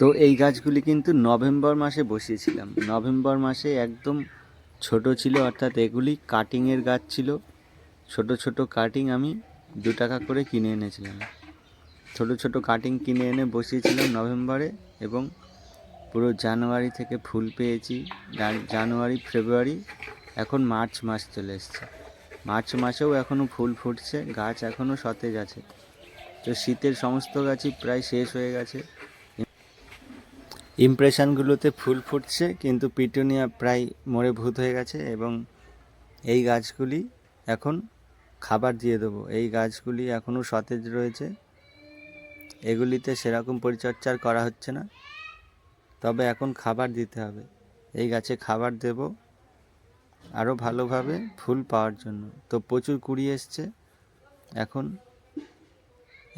তো এই গাছগুলি কিন্তু নভেম্বর মাসে বসিয়েছিলাম। নভেম্বর মাসে একদম ছোট ছিল, অর্থাৎ এগুলি কাটিংয়ের গাছ ছিল। ছোট ছোট কাটিং আমি দু টাকা করে কিনে এনেছিলাম। ছোট ছোট কাটিং কিনে এনে বসিয়েছিলাম নভেম্বরে এবং পুরো জানুয়ারি থেকে ফুল পেয়েছি। জানুয়ারি, ফেব্রুয়ারি, এখন মার্চ মাস চলে এসছে। মার্চ মাসেও এখনও ফুল ফুটছে, গাছ এখনও সতেজ আছে। তো শীতের সমস্ত গাছই প্রায় শেষ হয়ে গেছে। ইমপ্রেশনগুলোতে ফুল ফুটছে, কিন্তু পিটুনিয়া প্রায় মরে ভূত হয়ে গেছে এবং এই গাছগুলি এখন খাবার দিয়ে দেবো। এই গাছগুলি এখনও সতেজ রয়েছে। এগুলিতে সেরকম পরিচর্যা আর করা হচ্ছে না। তবে এখন খাবার দিতে হবে। এই গাছে খাবার দেব আরও ভালোভাবে ফুল পাওয়ার জন্য। তো প্রচুর কুড়ি এসছে। এখন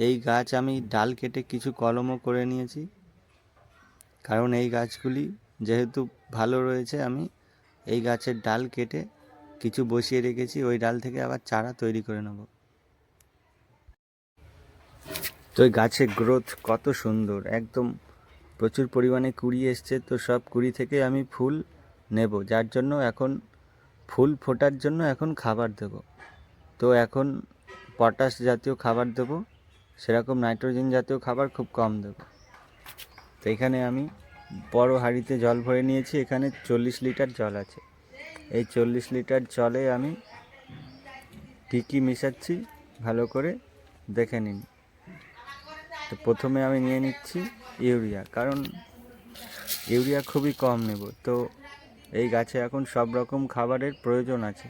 এই গাছ আমি ডাল কেটে কিছু কলমও করে নিয়েছি। কারণ এই গাছগুলি যেহেতু ভালো রয়েছে, আমি এই গাছের ডাল কেটে কিছু বসিয়ে রেখেছি, ওই ডাল থেকে আবার চারা তৈরি করে নেব। তো এই গাছের গ্রোথ কত সুন্দর, একদম প্রচুর পরিমাণে কুড়ি এসছে, তো সব কুড়ি থেকে আমি ফুল নেব, যার জন্য এখন ফুল ফোটার জন্য এখন খাবার দেব। তো এখন পটাশ জাতীয় খাবার দেব, সেরকম নাইট্রোজেন জাতীয় খাবার খুব কম দেব। তো এখানে আমি বড় হাঁড়িতে জল ভরে নিয়েছি। এখানে চল্লিশ লিটার জল আছে। এই চল্লিশ লিটার জলে আমি কী কী মেশাচ্ছি ভালো করে দেখে নিন। তো প্রথমে আমি নিয়ে নিচ্ছি ইউরিয়া, কারণ ইউরিয়া খুবই কম নেব। তো এই গাছে এখন সব রকম খাবারের প্রয়োজন আছে।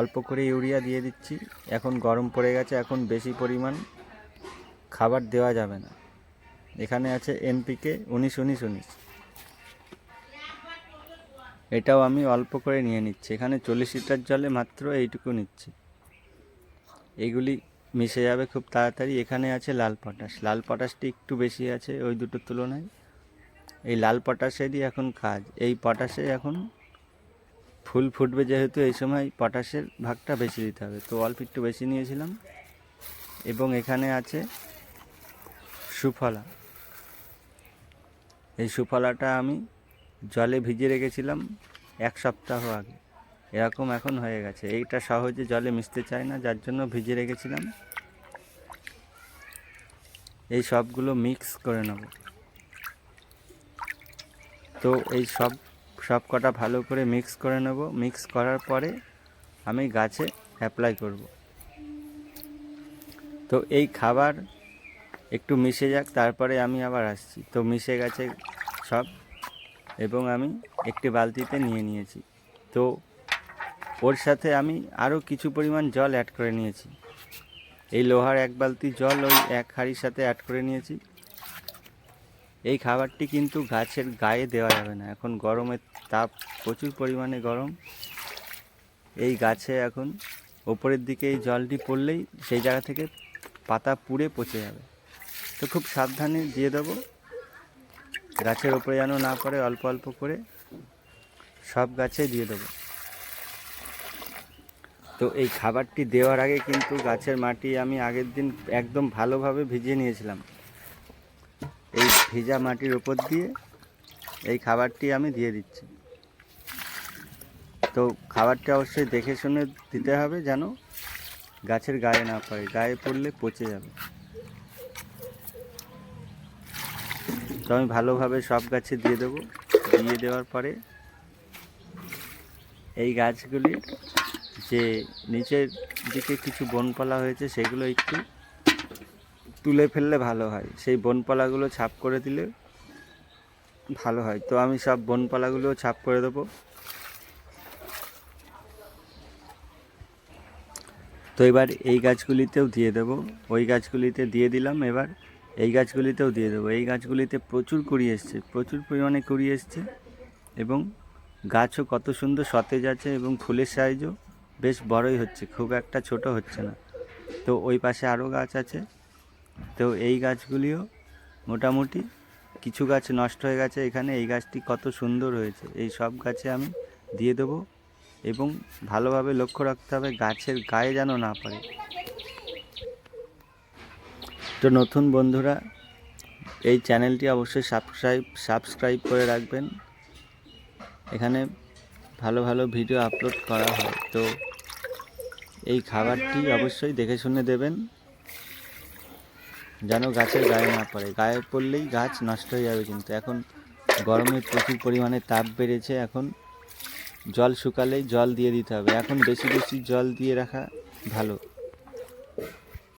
অল্প করে ইউরিয়া দিয়ে দিচ্ছি। এখন গরম পড়ে গেছে, এখন বেশি পরিমাণ খাবার দেওয়া যাবে না। এখানে আছে এনপিকে উনিশ উনিশ উনিশ। এটাও আমি অল্প করে নিয়ে নিচ্ছি। এখানে চল্লিশ লিটার জলে মাত্র এইটুকু নিচ্ছি। এগুলি মিশে যাবে খুব তাড়াতাড়ি। এখানে আছে লাল পটাশ। লাল পটাশটি একটু বেশি আছে ওই দুটোর তুলনায়। এই লাল পটাশেরই এখন কাজ। এই পটাশে এখন ফুল ফুটবে যেহেতু এই সময় পটাশের ভাগটা বেশি দিতে হবে। তো অল্প একটু বেশি নিয়েছিলাম। এবং এখানে আছে সুফলা। এই সুফলাটা আমি জলে ভিজিয়ে রেখেছিলাম এক সপ্তাহ আগে। এরকম এখন হয়ে গেছে। এইটা সহজে জলে মিশতে চায় না, যার জন্য ভিজিয়ে রেখেছিলাম। এই সবগুলো মিক্স করে নেব। তো এই সব সব কটা ভালো করে মিক্স করে নেব। মিক্স করার পরে আমি গাছে অ্যাপ্লাই করব। তো এই খাবার একটু মিশে যাক, তারপরে আমি আবার আসছি। তো মিশে গেছে সব, এবং আমি একটি বালতিতে নিয়ে নিয়েছি। তো ওর সাথে আমি আরও কিছু পরিমাণ জল অ্যাড করে নিয়েছি। এই লোহার এক বালতি জল ওই এক হাঁড়ির সাথে অ্যাড করে নিয়েছি। এই খাবারটি কিন্তু গাছের গায়ে দেওয়া যাবে না। এখন গরমের তাপ প্রচুর পরিমাণে গরম। এই গাছে এখন ওপরের দিকে এই জলটি পড়লেই সেই জায়গা থেকে পাতা পুড়ে পচে যাবে। তো খুব সাবধানে দিয়ে দেবো। গাছের ওপরে যেন না পড়ে, অল্প অল্প করে সব গাছে দিয়ে দেবো। তো এই খাবারটি দেওয়ার আগে কিন্তু গাছের মাটি আমি আগের দিন একদম ভালোভাবে ভিজিয়ে নিয়েছিলাম। এই ভিজা মাটির ওপর দিয়ে এই খাবারটি আমি দিয়ে দিচ্ছি। তো খাবারটা অবশ্যই দেখে শুনে দিতে হবে যেন গাছের গায়ে না পড়ে, গায়ে পড়লে পচে যাবে। তো আমি ভালোভাবে সব গাছে দিয়ে দেবো। দিয়ে দেওয়ার পরে এই গাছগুলি যে নিচের দিকে কিছু বনপালা হয়েছে, সেগুলো একটু তুলে ফেললে ভালো হয়। সেই বনপালাগুলো ছাপ করে দিলে ভালো হয়। তো আমি সব বনপালাগুলো ছাপ করে দেবো। তো এবার এই গাছগুলিতেও দিয়ে দেবো। ওই গাছগুলিতে দিয়ে দিলাম। এবার এই গাছগুলিতেও দিয়ে দেবো। এই গাছগুলিতে প্রচুর কুড়ি এসছে, প্রচুর পরিমাণে কুড়ি এসছে এবং গাছও কত সুন্দর সতেজ আছে এবং ফুলের সাইজও বেশ বড়ই হচ্ছে, খুব একটা ছোট হচ্ছে না। তো ওই পাশে আরও গাছ আছে, তো এই গাছগুলিও মোটামুটি কিছু গাছ নষ্ট হয়ে গেছে এখানে, এই গাছটি কত সুন্দর হয়েছে, এই সব গাছে আমি দিয়ে দেবো এবং ভালোভাবে লক্ষ্য রাখতে হবে গাছের গায়ে যেন না পড়ে। তো নতুন বন্ধুরা, এই চ্যানেলটি অবশ্যই সাবস্ক্রাইব সাবস্ক্রাইব করে রাখবেন। এখানে ভালো ভালো ভিডিও আপলোড করা হয়। তো এই খাবারটি অবশ্যই দেখে শুনে দেবেন, যেন গাছের গায়ে না পড়ে। গায়ে পড়লেই গাছ নষ্ট হয়ে যাবে কিন্তু। এখন গরমে প্রচুর পরিমাণে তাপ বেড়েছে। এখন জল শুকালেই জল দিয়ে দিতে হবে। এখন বেশি বেশি জল দিয়ে রাখা ভালো।